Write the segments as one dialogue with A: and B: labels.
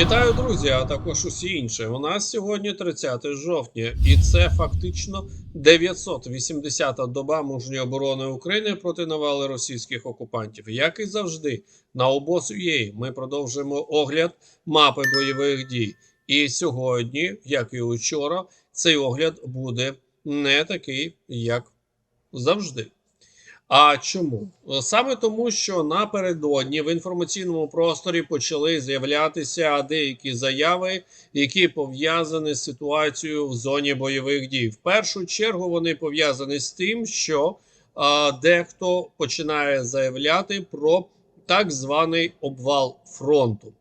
A: Вітаю, друзі, а також усі інші. У нас сьогодні 30 жовтня, і це фактично 980-та доба мужньої оборони України проти навали російських окупантів. Як і завжди, на обоз.ua ми продовжуємо огляд мапи бойових дій. І сьогодні, як і вчора, цей огляд буде не такий, як завжди. А чому? Саме тому, що напередодні в інформаційному просторі почали з'являтися деякі заяви, які пов'язані з ситуацією в зоні бойових дій. В першу чергу вони пов'язані з тим, що а, дехто починає заявляти про так званий обвал фронту.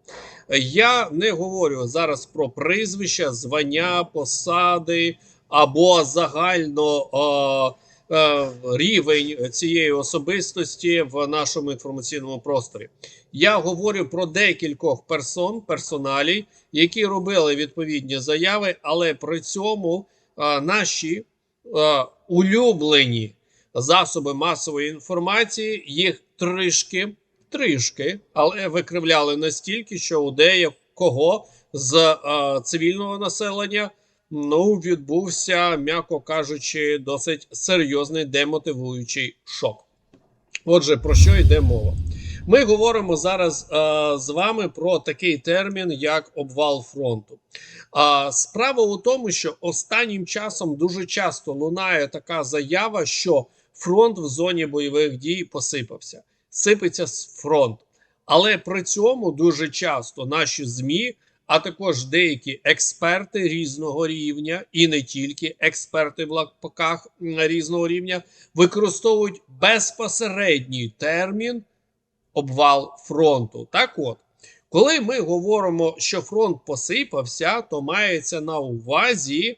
A: Я не говорю зараз про прізвища, звання, посади або загально. А, е, рівень цієї особистості в нашому інформаційному просторі. Я говорю про декількох персон, персоналій, які робили відповідні заяви, але при цьому е, наші е, улюблені засоби масової інформації їх трішки, трішки, але викривляли настільки, що у деякого з е, цивільного населення ну, відбувся, м'яко кажучи, досить серйозний демотивуючий шок. Отже, про що йде мова? Ми говоримо зараз е, з вами про такий термін, як обвал фронту. А справа у тому, що останнім часом дуже часто лунає така заява, що фронт в зоні бойових дій посипався, сипеться фронт. Але при цьому дуже часто наші ЗМІ а також деякі експерти різного рівня, і не тільки експерти в лапках різного рівня, використовують безпосередній термін обвал фронту. Так от, коли ми говоримо, що фронт посипався, то мається на увазі е,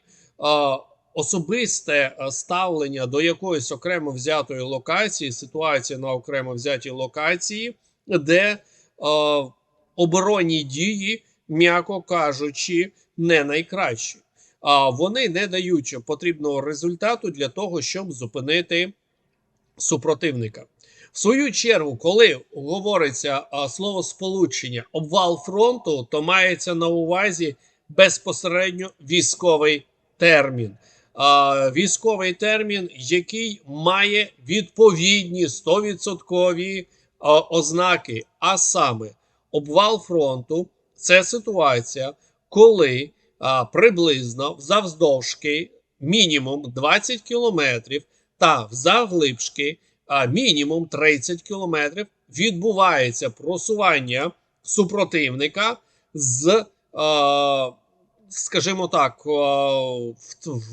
A: особисте ставлення до якоїсь окремо взятої локації, ситуації на окремо взятій локації, де е, оборонні дії м'яко кажучи, не найкращі. А вони не дають потрібного результату для того, щоб зупинити супротивника. В свою чергу, коли говориться слово сполучення обвал фронту, то мається на увазі безпосередньо військовий термін. Військовий термін, який має відповідні 100% ознаки, а саме обвал фронту. Це ситуація, коли а, приблизно завздовжки мінімум 20 кілометрів та завглибшки а, мінімум 30 кілометрів відбувається просування супротивника з, а, скажімо так, в,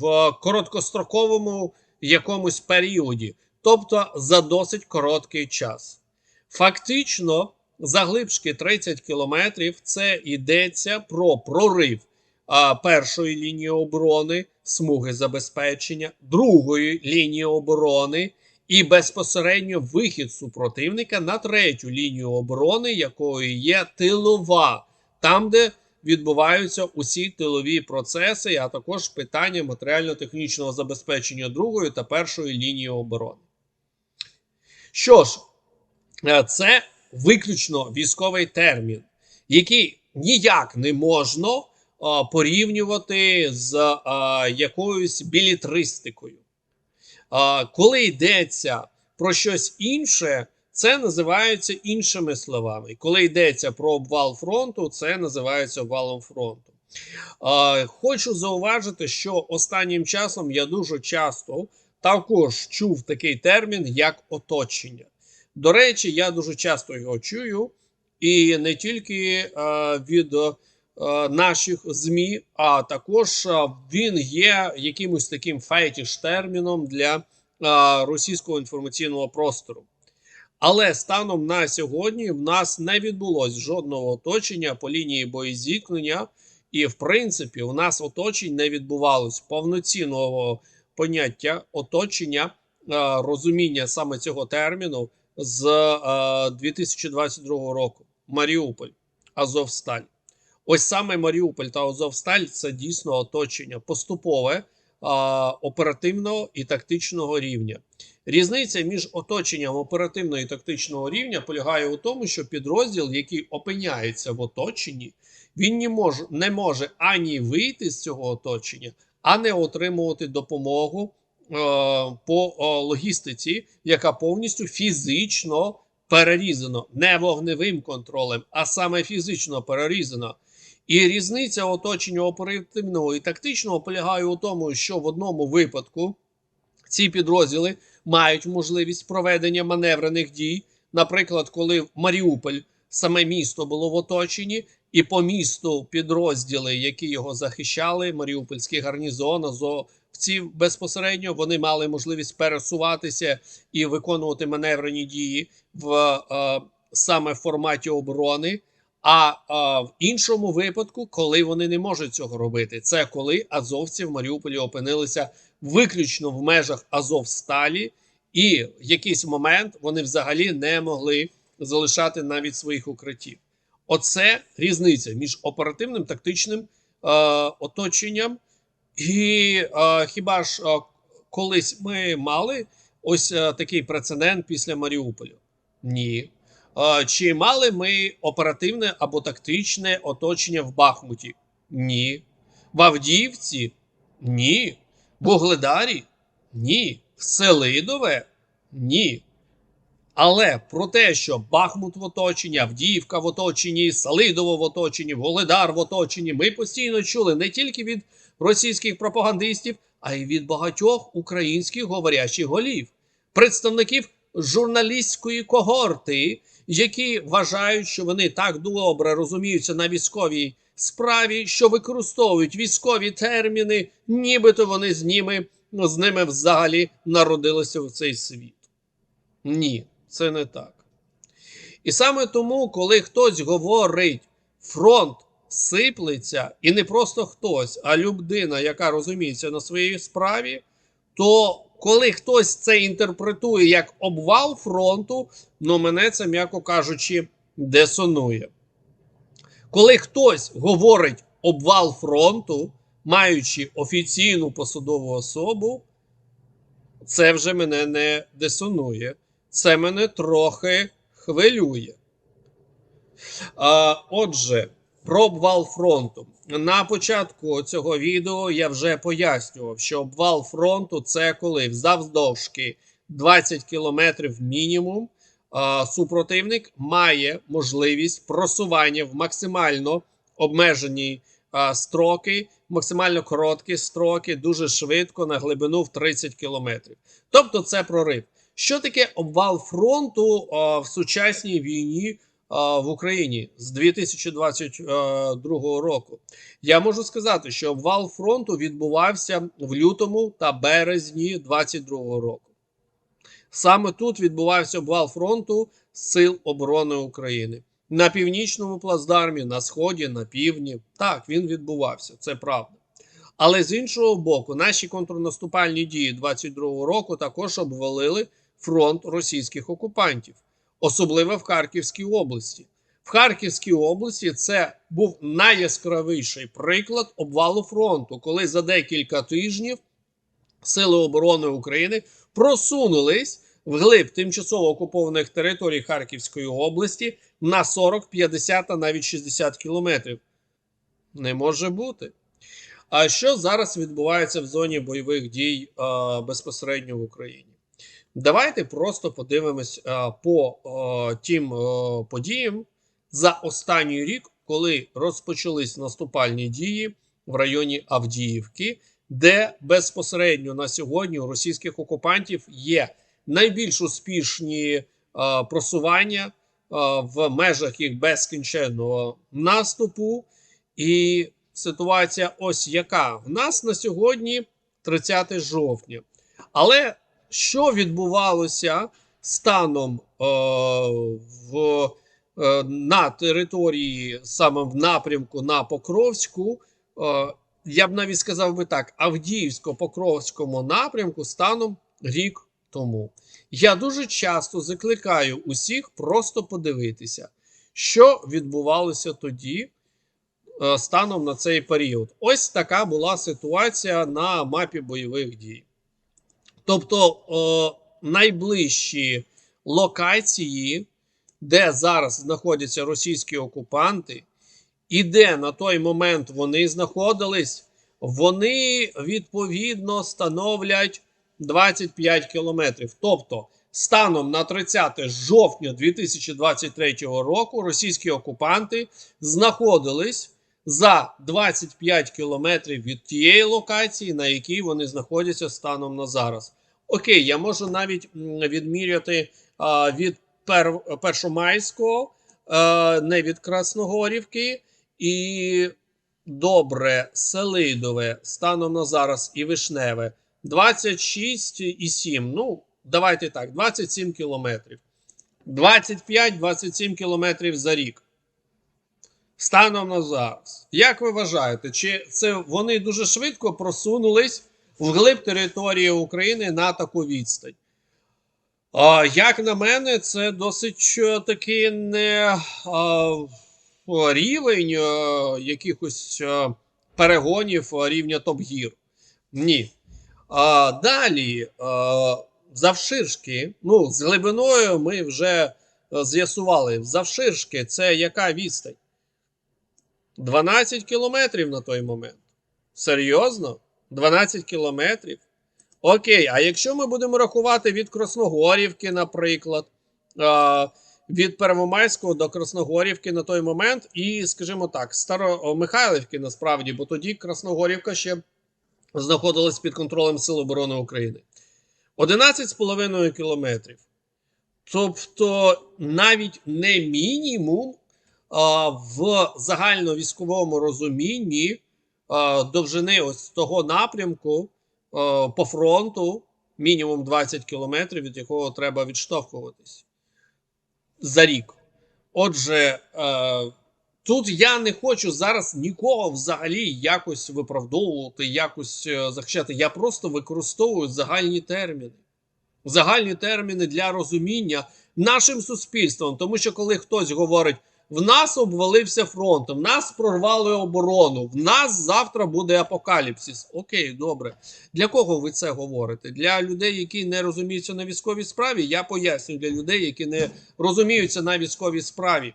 A: в короткостроковому якомусь періоді, тобто за досить короткий час. Фактично заглибшки 30 кілометрів. Це йдеться про прорив а, першої лінії оборони, смуги забезпечення, другої лінії оборони і безпосередньо вихід супротивника на третю лінію оборони, якою є тилова, там, де відбуваються усі тилові процеси, а також питання матеріально-технічного забезпечення другої та першої лінії оборони. Що ж, е, це виключно військовий термін, який ніяк не можна порівнювати з якоюсь білітристикою. Коли йдеться про щось інше, це називається іншими словами. Коли йдеться про обвал фронту, це називається обвалом фронту. Хочу зауважити, що останнім часом я дуже часто також чув такий термін, як оточення. До речі, я дуже часто його чую, і не тільки е, від е, наших ЗМІ, а також е, він є якимось таким фетіш-терміном для російського інформаційного простору. Але станом на сьогодні в нас не відбулось жодного оточення по лінії боєзіткнення, і, в принципі, у нас оточень не відбувалось повноцінного поняття оточення, розуміння саме цього терміну з е, 2022 року. Маріуполь, Азовсталь. Ось саме Маріуполь та Азовсталь це дійсно оточення поступове, а, оперативного і тактичного рівня. Різниця між оточенням оперативного і тактичного рівня полягає у тому, що підрозділ, який опиняється в оточенні, він не може, не може ані вийти з цього оточення, а не отримувати допомогу е, по е, логістиці, яка повністю фізично перерізана, не вогневим контролем, а саме фізично перерізана. І різниця оточення оперативного і тактичного полягає у тому, що в одному випадку ці підрозділи мають можливість проведення маневрених дій. Наприклад, коли Маріуполь, саме місто було в оточенні, і по місту підрозділи, які його захищали, Маріупольський гарнізон, азовці безпосередньо, вони мали можливість пересуватися і виконувати маневрені дії в е, саме форматі оборони. А, а в іншому випадку, коли вони не можуть цього робити, це коли азовці в Маріуполі опинилися виключно в межах Азовсталі, і в якийсь момент вони взагалі не могли залишати навіть своїх укриттів. Оце різниця між оперативним тактичним е, оточенням, і е, хіба ж е, колись ми мали ось е, такий прецедент після Маріуполя? Ні. Е, Чи мали ми оперативне або тактичне оточення в Бахмуті? Ні. В Авдіївці? Ні. В Угледарі? Ні. В Селидове? Ні. Але про те, що Бахмут в оточенні, Авдіївка в оточенні, Салидово в оточенні, Воледар в оточенні, ми постійно чули не тільки від російських пропагандистів, а й від багатьох українських говорячих голів, представників журналістської когорти, які вважають, що вони так добре розуміються на військовій справі, що використовують військові терміни, нібито вони з ними, з ними взагалі народилися в цей світ. Ні, це не так. І саме тому, коли хтось говорить, фронт сиплеться, і не просто хтось, а людина, яка розуміється на своїй справі, то коли хтось це інтерпретує як обвал фронту, ну мене це, м'яко кажучи, десонує. Коли хтось говорить обвал фронту, маючи офіційну посадову особу, це вже мене не десонує. Це мене трохи хвилює. А, Отже, про обвал фронту. На початку цього відео я вже пояснював, що обвал фронту це коли завдовжки 20 кілометрів мінімум. Супротивник має можливість просування в максимально обмежені строки, максимально короткі строки, дуже швидко на глибину в 30 кілометрів. Тобто, це прорив. Що таке обвал фронту в сучасній війні в Україні з 2022 року? Я можу сказати, що обвал фронту відбувався в лютому та березні 2022 року. Саме тут відбувався обвал фронту Сил оборони України на північному плацдармі, на сході, на півдні. Так, він відбувався, це правда. Але з іншого боку, наші контрнаступальні дії 22-го року також обвалили фронт російських окупантів, особливо в Харківській області. В Харківській області це був найяскравіший приклад обвалу фронту, коли за декілька тижнів Сили оборони України просунулись вглиб тимчасово окупованих територій Харківської області на 40, 50 та навіть 60 кілометрів. Не може бути. А що зараз відбувається в зоні бойових дій а, безпосередньо в Україні? Давайте просто подивимось а, по а, тим а, подіям за останній рік, коли розпочались наступальні дії в районі Авдіївки, де безпосередньо на сьогодні у російських окупантів є найбільш успішні а, просування а, в межах їх безкінченного наступу. І ситуація ось яка. В нас на сьогодні 30 жовтня. Але що відбувалося станом е, в, е, на території, саме в напрямку на Покровську, е, я б навіть сказав би так: Авдіївсько-Покровському напрямку станом рік тому. Я дуже часто закликаю усіх просто подивитися, що відбувалося тоді е, станом на цей період. Ось така була ситуація на мапі бойових дій. Тобто е, найближчі локації, де зараз знаходяться російські окупанти, і де на той момент вони знаходились, вони відповідно становлять 25 кілометрів. Тобто, станом на 30 жовтня 2023 року російські окупанти знаходились за 25 кілометрів від тієї локації, на якій вони знаходяться станом на зараз. Окей, я можу навіть відміряти а, від пер, Першомайського, а, не від Красногорівки, і добре Селидове станом на зараз і Вишневе 26,7. Ну, давайте так, 27 кілометрів. 25-27 кілометрів за рік. Станом на зараз. Як ви вважаєте, чи це вони дуже швидко просунулись вглиб території України на таку відстань? Як на мене, це досить е, такий не рівень е, якихось е, перегонів рівня топ-гір. Ні. А, далі, а, завширшки, ну, з глибиною ми вже з'ясували. Завширшки це яка відстань? 12 кілометрів на той момент. Серйозно? 12 кілометрів? Окей, а якщо ми будемо рахувати від Красногорівки, наприклад, від Первомайського до Красногорівки на той момент, і, скажімо так, Старомихайлівки насправді, бо тоді Красногорівка ще знаходилась під контролем Сил оборони України. 11,5 кілометрів. Тобто навіть не мінімум а, в загальновійськовому розумінні довжини ось того напрямку по фронту мінімум 20 кілометрів, від якого треба відштовхуватись за рік. Отже, е, тут я не хочу зараз нікого взагалі якось виправдовувати, якось е, захищати. Я просто використовую загальні терміни. Загальні терміни для розуміння нашим суспільством. Тому що коли хтось говорить, в нас обвалився фронт, в нас прорвали оборону, в нас завтра буде апокаліпсис. Окей, добре. Для кого ви це говорите? Для людей, які не розуміються на військовій справі, я пояснюю для людей, які не розуміються на військовій справі.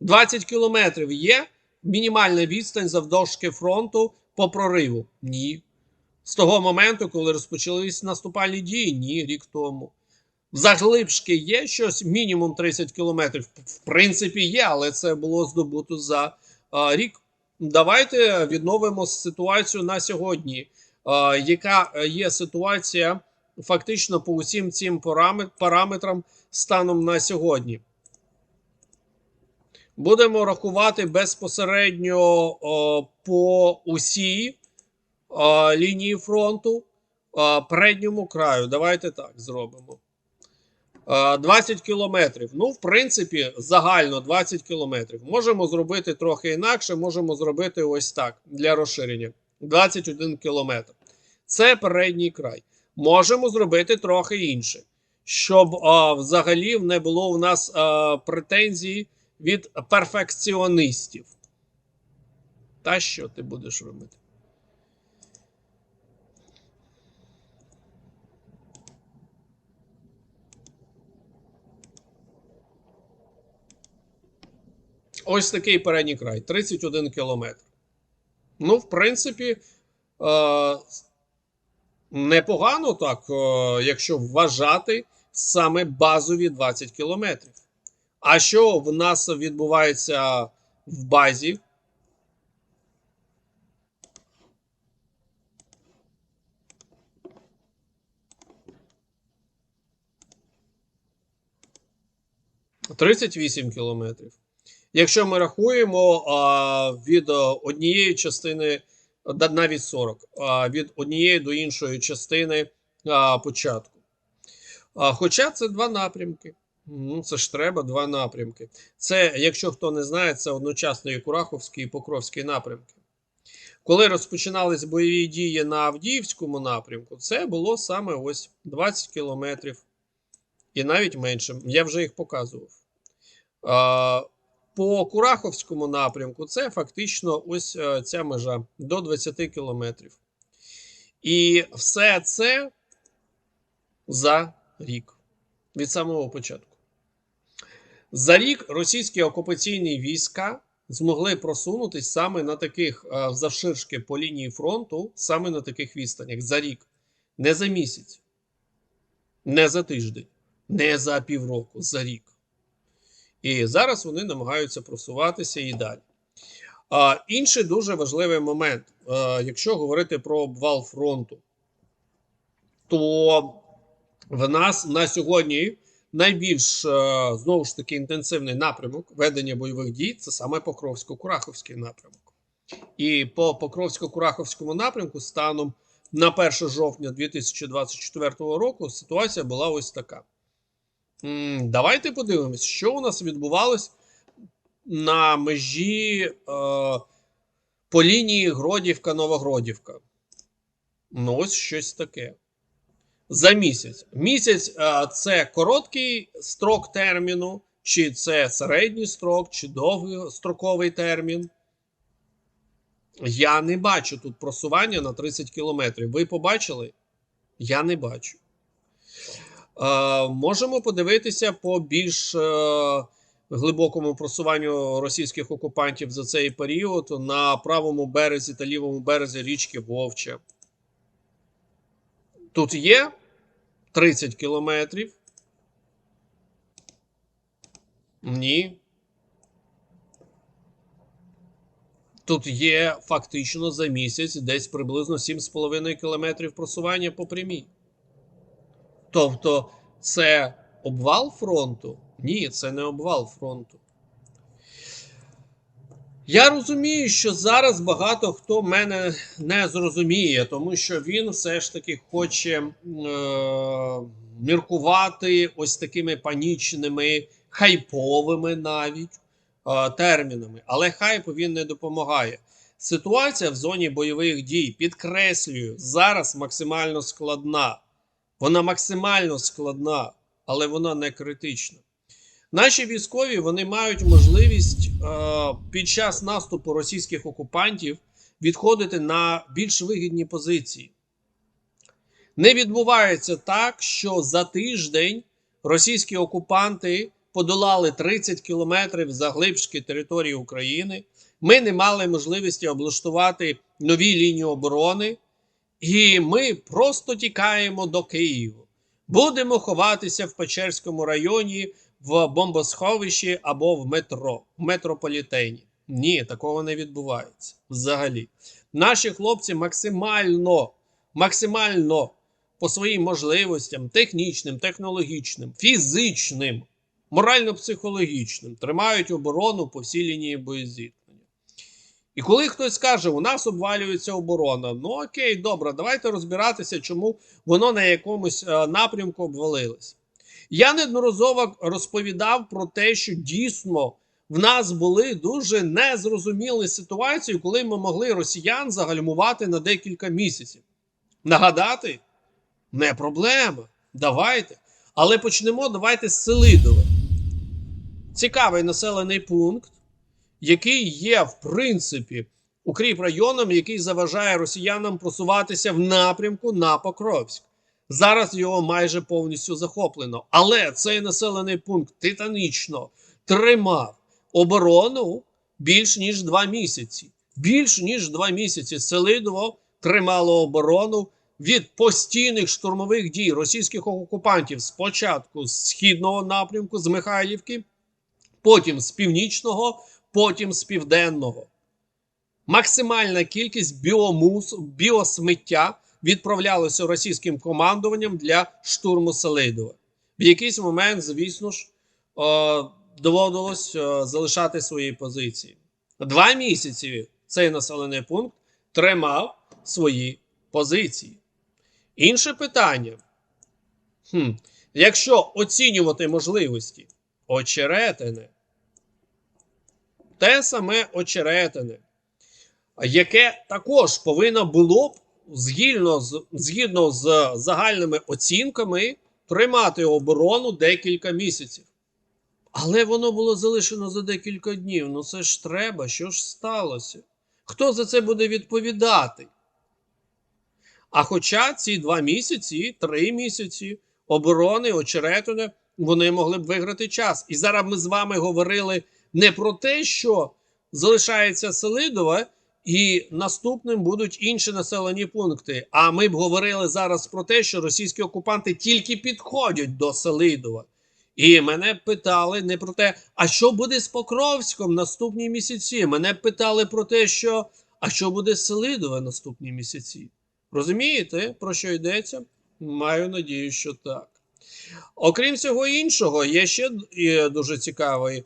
A: 20 кілометрів є мінімальна відстань завдовжки фронту по прориву? Ні. З того моменту, коли розпочались наступальні дії, ні, рік тому. Заглибшки є щось мінімум 30 кілометрів. В принципі, є, але це було здобуто за а, рік. Давайте відновимо ситуацію на сьогодні. А, яка є ситуація фактично по усім цим параметрам станом на сьогодні? Будемо рахувати безпосередньо о, по усій о, лінії фронту, о, передньому краю. Давайте так зробимо. Е, 20 кілометрів. Ну, в принципі, загально 20 кілометрів. Можемо зробити трохи інакше, можемо зробити ось так для розширення. 21 кілометр. Це передній край. Можемо зробити трохи інше, щоб а, взагалі не було у нас а, претензій від перфекціоністів. Та що ти будеш робити? Ось такий передній край 31 кілометр. Ну, в принципі, е, непогано так, е, якщо вважати саме базові 20 кілометрів. А що в нас відбувається в базі? Тридцять вісім кілометрів. Якщо ми рахуємо а, від однієї частини, навіть 40, а, від однієї до іншої частини а, початку. А, хоча це два напрямки. Ну, це ж треба два напрямки. Це, якщо хто не знає, це одночасно і Кураховський і Покровський напрямки. Коли розпочинались бойові дії на Авдіївському напрямку, це було саме ось 20 кілометрів і навіть менше. Я вже їх показував. По Кураховському напрямку це фактично ось е, ця межа до 20 кілометрів. І все це за рік від самого початку. За рік російські окупаційні війська змогли просунутися саме на таких е, завширшки по лінії фронту, саме на таких відстанях за рік, не за місяць, не за тиждень, не за півроку, за рік. І зараз вони намагаються просуватися і далі. А, інший дуже важливий момент, а, якщо говорити про обвал фронту, то в нас на сьогодні найбільш е, знову ж таки інтенсивний напрямок ведення бойових дій це саме Покровсько-Кураховський напрямок. І по Покровсько-Кураховському напрямку станом на 1 жовтня 2024 року ситуація була ось така. Давайте подивимось, що у нас відбувалось на межі е, по лінії Гродівка-Новогродівка. Ну, ось щось таке за місяць. Місяць е, це короткий строк терміну, чи це середній строк, чи довгостроковий термін. Я не бачу тут просування на 30 кілометрів. Ви побачили? Я не бачу. Е, можемо подивитися по більш е, глибокому просуванню російських окупантів за цей період на правому березі та лівому березі річки Вовча. Тут є 30 кілометрів. Ні. Тут є фактично за місяць десь приблизно 7,5 кілометрів просування по прямій. Тобто, це обвал фронту? Ні, це не обвал фронту. Я розумію, що зараз багато хто мене не зрозуміє, тому що він все ж таки хоче е, міркувати ось такими панічними, хайповими навіть е, термінами. Але хайпу він не допомагає. Ситуація в зоні бойових дій, підкреслюю, зараз максимально складна. Вона максимально складна, але вона не критична. Наші військові вони мають можливість е, під час наступу російських окупантів відходити на більш вигідні позиції. Не відбувається так, що за тиждень російські окупанти подолали 30 кілометрів заглибшки території України. Ми не мали можливості облаштувати нові лінії оборони, і ми просто тікаємо до Києва. Будемо ховатися в Печерському районі в бомбосховищі або в метро, в метрополітені. Ні, такого не відбувається взагалі. Наші хлопці максимально, максимально по своїм можливостям, технічним, технологічним, фізичним, морально-психологічним тримають оборону по всій лінії боєзіткнення. І коли хтось каже, у нас обвалюється оборона, ну окей, добре, давайте розбиратися, чому воно на якомусь е, напрямку обвалилось. Я неодноразово розповідав про те, що дійсно в нас були дуже незрозумілі ситуації, коли ми могли росіян загальмувати на декілька місяців. Нагадати не проблема. Давайте. Але почнемо давайте з Селидове. Цікавий населений пункт, який є, в принципі, укріп районом, який заважає росіянам просуватися в напрямку на Покровськ. Зараз його майже повністю захоплено. Але цей населений пункт титанічно тримав оборону більш ніж два місяці. Більш ніж два місяці Селидово тримало оборону від постійних штурмових дій російських окупантів спочатку з східного напрямку, з Михайлівки, потім з північного, потім з південного. Максимальна кількість біомус, біосмиття відправлялося російським командуванням для штурму Селидова. В якийсь момент, звісно ж, е, доводилось е, залишати свої позиції. Два місяці цей населений пункт тримав свої позиції. Інше питання: Хм, якщо оцінювати можливості очеретине, те саме очеретине, яке також повинно було б згідно з, згідно з загальними оцінками тримати оборону декілька місяців. Але воно було залишено за декілька днів. Ну це ж треба, що ж сталося? Хто за це буде відповідати? А хоча ці два місяці, три місяці оборони очеретине, вони могли б виграти час. І зараз ми з вами говорили не про те, що залишається Селидове, і наступним будуть інші населені пункти. А ми б говорили зараз про те, що російські окупанти тільки підходять до Селидова. І мене питали не про те, а що буде з Покровськом наступні місяці. Мене питали про те, що а що буде з Селидове наступні місяці. Розумієте, про що йдеться? Маю надію, що так. Окрім всього іншого, є ще дуже цікавий,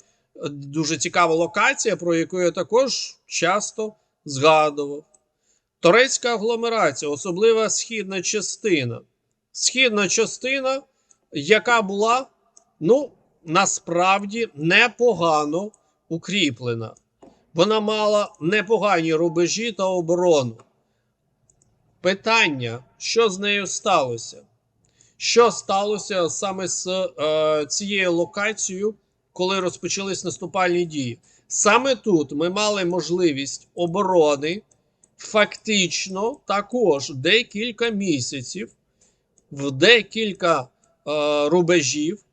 A: дуже цікава локація, про яку я також часто згадував. Торецька агломерація, особлива східна частина. Східна частина, яка була, ну, насправді непогано укріплена. Вона мала непогані рубежі та оборону. Питання, що з нею сталося? Що сталося саме з е, цією локацією, коли розпочались наступальні дії? Саме тут ми мали можливість оборони фактично також декілька місяців, в декілька е, рубежів,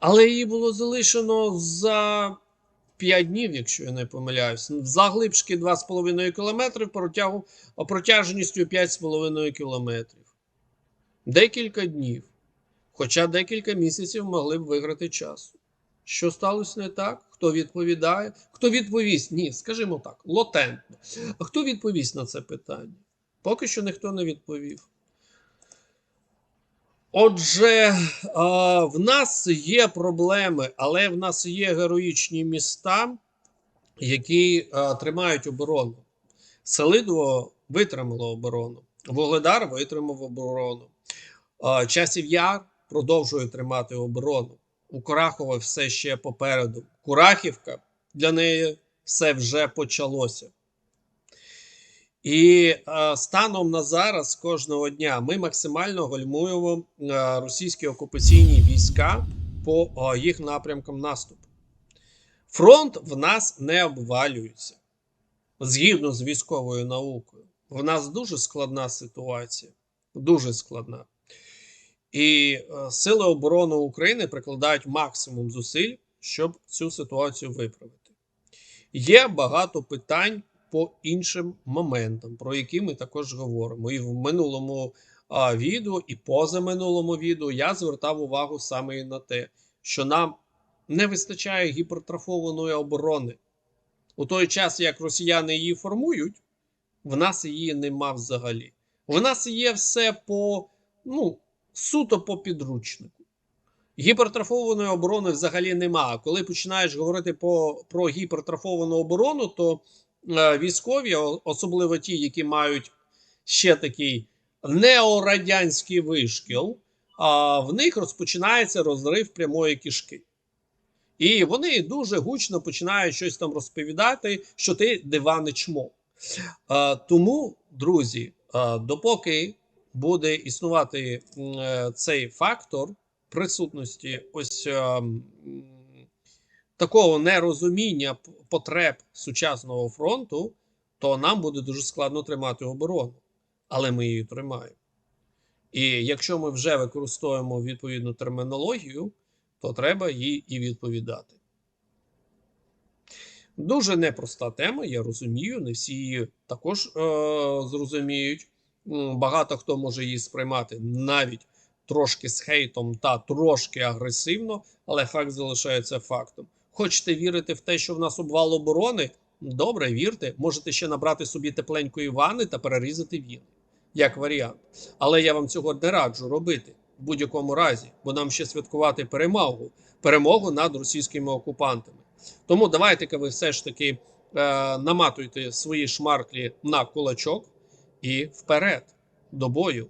A: але її було залишено за 5 днів, якщо я не помиляюсь, заглибшки 2,5 км, протягу, протяжністю 5,5 км. Декілька днів. Хоча декілька місяців могли б виграти часу. Що сталося не так? Хто відповідає? Хто відповість? Ні, скажімо так, лотентно. А хто відповість на це питання? Поки що ніхто не відповів. Отже, в нас є проблеми, але в нас є героїчні міста, які тримають оборону. Селидово витримало оборону, Вугледар витримав оборону. Часів Яр продовжує тримати оборону. У Курахова все ще попереду. Курахівка для неї все вже почалося. І е, станом на зараз кожного дня ми максимально гальмуємо е, російські окупаційні війська по е, їх напрямкам наступу. Фронт в нас не обвалюється згідно з військовою наукою. В нас дуже складна ситуація. Дуже складна. І е, Сили оборони України прикладають максимум зусиль, щоб цю ситуацію виправити. Є багато питань по іншим моментам, про які ми також говоримо. І в минулому відео, і позаминулому відео я звертав увагу саме і на те, що нам не вистачає гіпертрофованої оборони. У той час, як росіяни її формують, в нас її нема взагалі. В нас є все по, ну, суто по підручнику. Гіпертрофованої оборони взагалі нема. Коли починаєш говорити по, про гіпертрофовану оборону, то е, військові, особливо ті, які мають ще такий неорадянський вишкіл, а в них розпочинається розрив прямої кишки. І вони дуже гучно починають щось там розповідати, що ти диване чмо. Е, тому, друзі, е, допоки буде існувати е, цей фактор присутності ось е, такого нерозуміння потреб сучасного фронту, то нам буде дуже складно тримати оборону. Але ми її тримаємо. І якщо ми вже використовуємо відповідну термінологію, то треба їй і відповідати. Дуже непроста тема, я розумію, не всі її також е- зрозуміють. Багато хто може її сприймати навіть трошки з хейтом та трошки агресивно, але факт залишається фактом. Хочете вірити в те, що в нас обвал оборони? Добре, вірте, можете ще набрати собі тепленької ванни та перерізати він, як варіант. Але я вам цього не раджу робити в будь-якому разі, бо нам ще святкувати перемогу, перемогу над російськими окупантами. Тому давайте-ка ви все ж таки е, наматуйте свої шмарклі на кулачок і вперед до бою.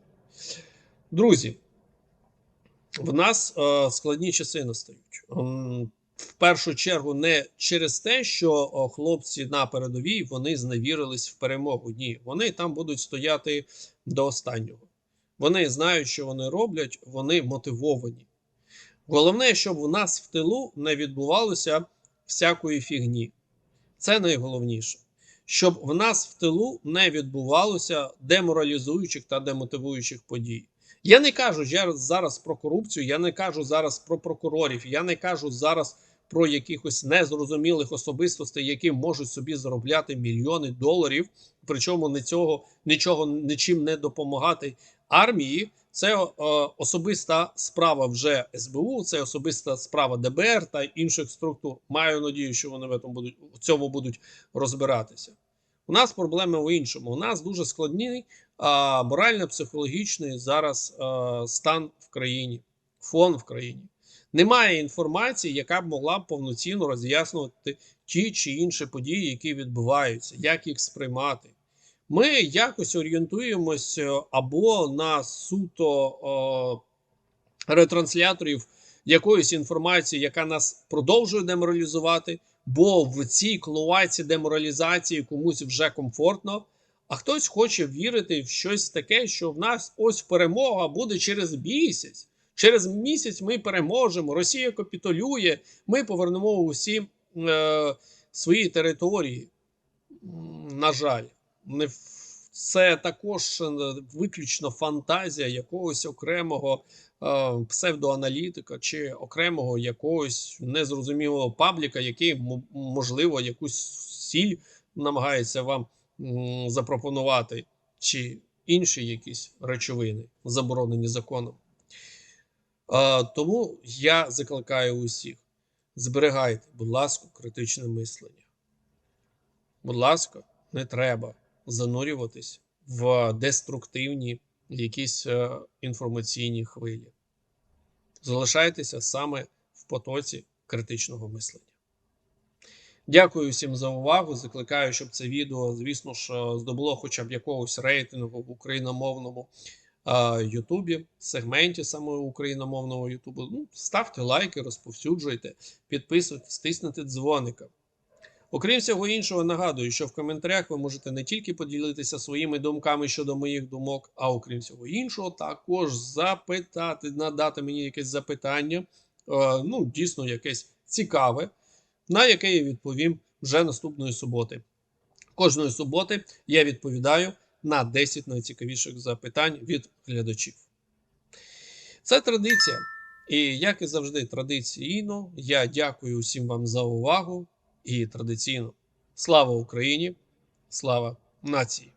A: Друзі, в нас е, складні часи настають. В першу чергу, не через те, що хлопці на передовій вони зневірились в перемогу. Ні, вони там будуть стояти до останнього. Вони знають, що вони роблять, вони мотивовані. Головне, щоб в нас в тилу не відбувалося всякої фігні. Це найголовніше. Щоб в нас в тилу не відбувалося деморалізуючих та демотивуючих подій. Я не кажу зараз про корупцію, я не кажу зараз про прокурорів, я не кажу зараз про якихось незрозумілих особистостей, які можуть собі заробляти мільйони доларів, причому не цього нічого нічим не допомагати армії. Це е, особиста справа вже СБУ, це особиста справа ДБР та інших структур. Маю надію, що вони в цьому будуть в цьому будуть розбиратися. У нас проблеми в іншому. У нас дуже складний а, морально-психологічний зараз а, стан в країні, фон в країні. Немає інформації, яка б могла б повноцінно роз'яснювати ті чи інші події, які відбуваються, як їх сприймати. Ми якось орієнтуємось або на суто о, ретрансляторів якоїсь інформації, яка нас продовжує деморалізувати, бо в цій клоаці деморалізації комусь вже комфортно, а хтось хоче вірити в щось таке, що в нас ось перемога буде через місяць. Через місяць ми переможемо, Росія капітулює, ми повернемо усі е, свої території. На жаль, не це також е, виключно фантазія якогось окремого е, псевдоаналітика чи окремого якогось незрозумілого пабліка, який можливо якусь сіль намагається вам запропонувати, чи інші якісь речовини, заборонені законом. Е, тому я закликаю усіх: зберігайте, будь ласка, критичне мислення. Будь ласка, не треба занурюватись в деструктивні якісь е, інформаційні хвилі. Залишайтеся саме в потоці критичного мислення. Дякую всім за увагу. Закликаю, щоб це відео, звісно ж, е, здобуло хоча б якогось рейтингу в україномовному е, Ютубі, сегменті саме україномовного Ютубу. Ну, ставте лайки, розповсюджуйте, підписуйтесь, стиснете дзвоника. Окрім всього іншого, нагадую, що в коментарях ви можете не тільки поділитися своїми думками щодо моїх думок, а окрім всього іншого, також запитати, надати мені якесь запитання, е, ну, дійсно, якесь цікаве, на яке я відповім вже наступної суботи. Кожної суботи я відповідаю на 10 найцікавіших запитань від глядачів. Це традиція. І як і завжди, традиційно, я дякую усім вам за увагу. І традиційно слава Україні, слава нації!